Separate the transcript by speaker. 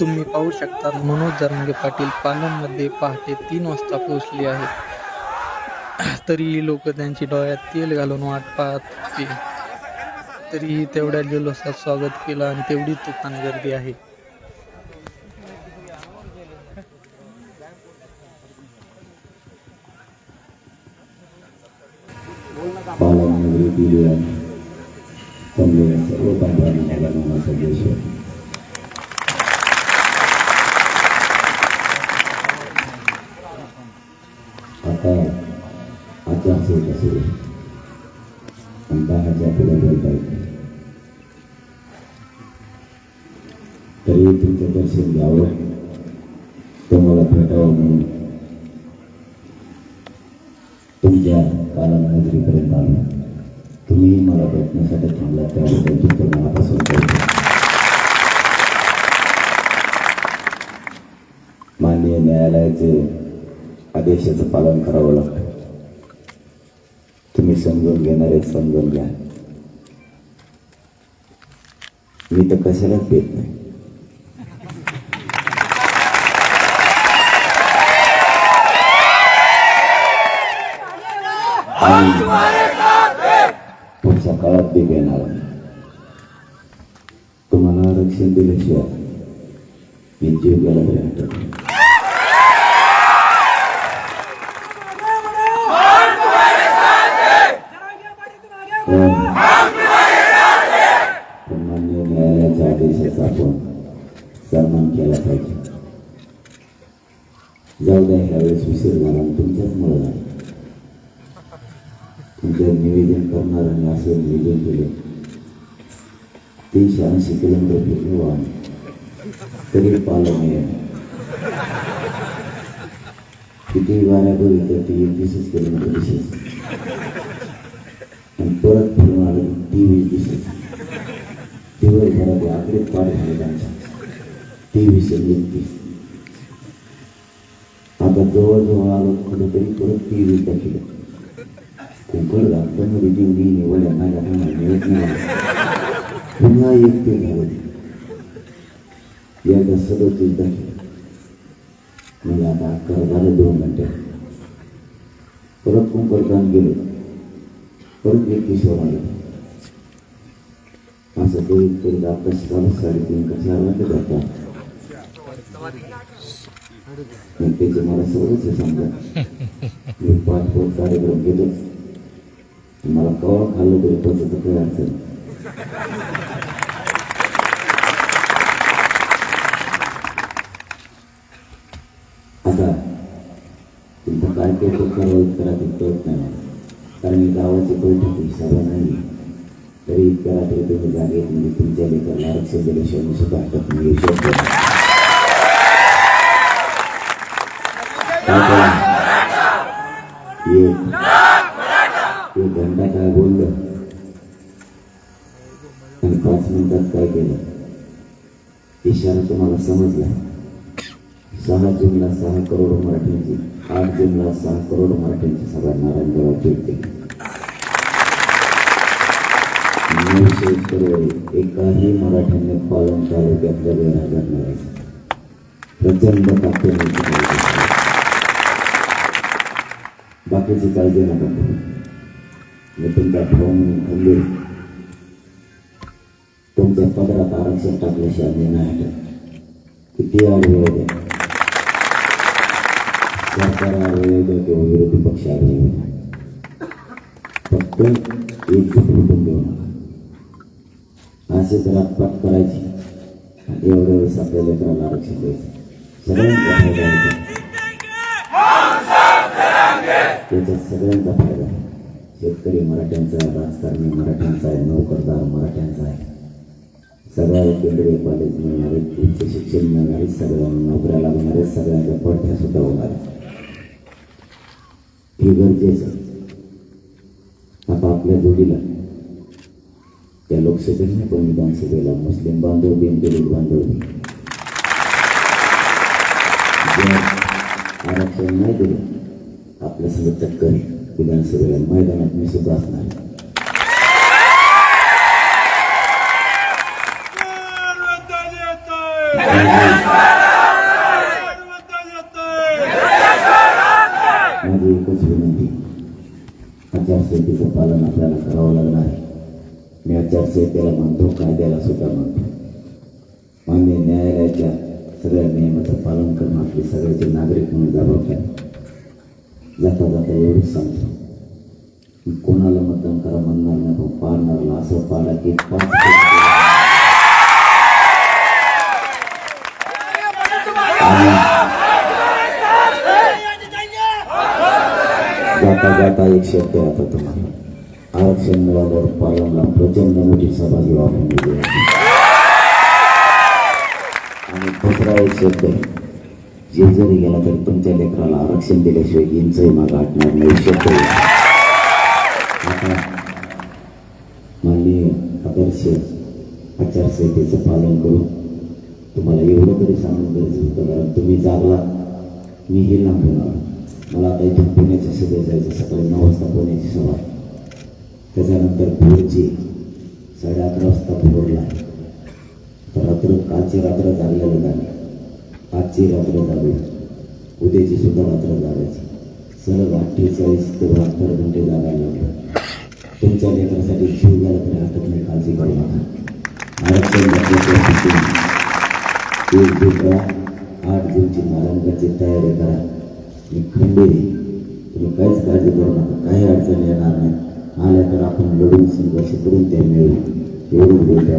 Speaker 1: तुम्ही पाहू शकता मनोज जरंगे पाटील पालममध्ये पहाटे तीन वाजता पोहोचले आहेत. तरीही लोक त्यांची डोळ्यात तेल घालून वाट पाहत होते. तरीही तेवढ्या जल्लोषात स्वागत केलं आणि तेवढी तुफान गर्दी आहे.
Speaker 2: सर्व आता आचारसंहिता सुरू आणि दहाच्या पुढे बोलता येत तरी तुमचं दर्शन घ्यावं तुम्हाला भेटावं म्हणून तुमच्या कालानगरीपर्यंत आलो तुम्ही मला भेटण्यासाठी थांबला त्याबद्दल तुमचं मनापासून करतो माननीय न्यायालयाचे आदेशाचं पालन करावं लागतं. तुम्ही समजून घेणारे समजून घ्या. मी तर कशालाच देत नाही. आणि पुढच्या काळात ते घेणार तुम्हाला आरक्षण दिल्याशिवाय मी जीव गेला तरी न्यायालयाच्या आपण सन्मान केला पाहिजे. जाऊ द्या ह्यावेळेस उशीर झाला आणि तुमच्याच मुळे झाला तुमचं निवेदन करणाऱ्यांनी असं निवेदन केलं. तीनशे ऐंशी किलोमीटर फिरलो आम्ही. तरी पालन नाही किती वाऱ्या बघितलं ती एकवीसच किलोमीटर दिसेल आणि परत फिरून आलं की ती वीस दिसेल दिवसभरात आकडे पाठ झाले त्यांच्या तेवीस एकतीस आता जवळजवळ आलो कुठेतरी परत तेवीस दाखिलं कुंकड घातल्यामध्ये तेवढी निवडल्या माझ्या कामाला मिळत नाही पुन्हा एक ते झालं एकदा सदतीस दाखल मला आता अकरा झालं दोन घंटे परत कुंकडकान गेलो परत एकतीसवर आलं असं करीत करीत आकाश झालं साडेतीन का चार वाजता जातात पण त्याचे मला सवयच आहे समजा. मी पाच पाच कार्यक्रम घेतोच. मला कवा खाल्लं तरी पचत काही अडचण नाही. आता तुमचं काय ते करावं करायचं कळत नाही मला. कारण मी गावाची बैठक ही सभा नाही तरी इतक्या रात्री तुम्ही जागेत म्हणजे तुमच्या लेकरला आरक्षण दिल्याशिवाय सुद्धा हटत नाही विश्वास ठेवा. एक घंटा काय बोललं. आणि पाच मिनिटात काय केलं? इशारा तुम्हाला समजला? सहा जूनला सहा करोड मराठ्यांची आठ जूनला सहा करोड मराठ्यांची सभा नारायणगावात भेटते नऊशे एकाही मराठ्याने पालन तालुक्यातल्या देणार नाही प्रचंड ताकदीने बाकीची काळजी नका. करू मी तुमचा भाऊ म्हणून खंबीर तुमच्या पदरात आरक्षण टाकल्याशिवाय मी नाही किती आढळ होते सरकार आढळ होते किंवा विरोधी पक्ष आढळ होते फक्त एक कुटुंब. देऊ नका असेच रातपात करायची. एवढे एवढ्या वेळेस आपल्या लेकराला आरक्षण द्यायचं. सगळ्यांचा फायदा सगळ्यांचा फायदा आहे. शेतकरी मराठ्यांचा आहे राजकारणी मराठ्यांचा आहे नोकरदार मराठ्यांचा आहे. सगळ्या केंद्रीय कॉलेज मिळणारे उच्च शिक्षण मिळणारे सगळ्यांना नोकऱ्या लागणारे सगळ्यांच्या पडत्या सुद्धा होणार हे गरजेचं आता आपल्या जोडीला या लोकसभेला पण विधानसभेला मुस्लिम बांधव दिन दलित बांधव दिन आरक्षण नाही दिलं आपल्यासोबत टक्कर विधानसभेला मैदानात मी सुद्धा असणार माझी
Speaker 3: एकच विनंती
Speaker 2: आचारसंहितेचं पालन आपल्याला करावं लागणार आहे मी आचारसंहितेला म्हणतो कायद्याला सुद्धा म्हणतो मान्य न्यायालयाच्या सगळ्या नियमाचं पालन करणं आपली सगळ्याचे नागरिक म्हणून जबाबदार जाता जाता एवढंच सांगतो की कोणाला मतदान करा म्हणणार नाही पण पाडणारला असं पाडा की पाच जाता जाता एक शब्द आता तुम्हाला आरक्षण मिळाल्यावर पालनला प्रचंड मोठी सहभागी घेऊ आपण आणि दुसरा एक शब्द आहे. जरी गेला तरी तुमच्या लेकराला आरक्षण दिल्याशिवाय यांचंही माग आटणार नाही. शब्द आता माननीय आदर्श आचारसंहितेचं पालन करू तुम्हाला एवढं तरी सांगून गरज होतं कारण तुम्ही जागला मीही लांब होणार मला आता इथून पुण्याच्या सभेत जायचं सकाळी नऊ वाजता पुण्याची सभा त्याच्यानंतर भोरचे साडे अकरा वाजता भोरला तर रात्र कालची रात्र जागलेलं झाली आजची रात्र जावी उद्याची सुद्धा रात्र जागायची सलग अठ्ठेचाळीस ते बहात्तर घंटे जागायला लागले. तुमच्या लेकरासाठी जीव गेला तरी हरकत नाही काळजी करू नका. आरक्षण घातल्याच्या एक जून आठ जूनची नारायणगाची तयारी करा. मी खंडेरी. तुम्ही काहीच काळजी करू नका. काही अडचण येणार नाही. आल्या तर आपण लढून संघर्ष करून ते मिळवू एवढं बोलतो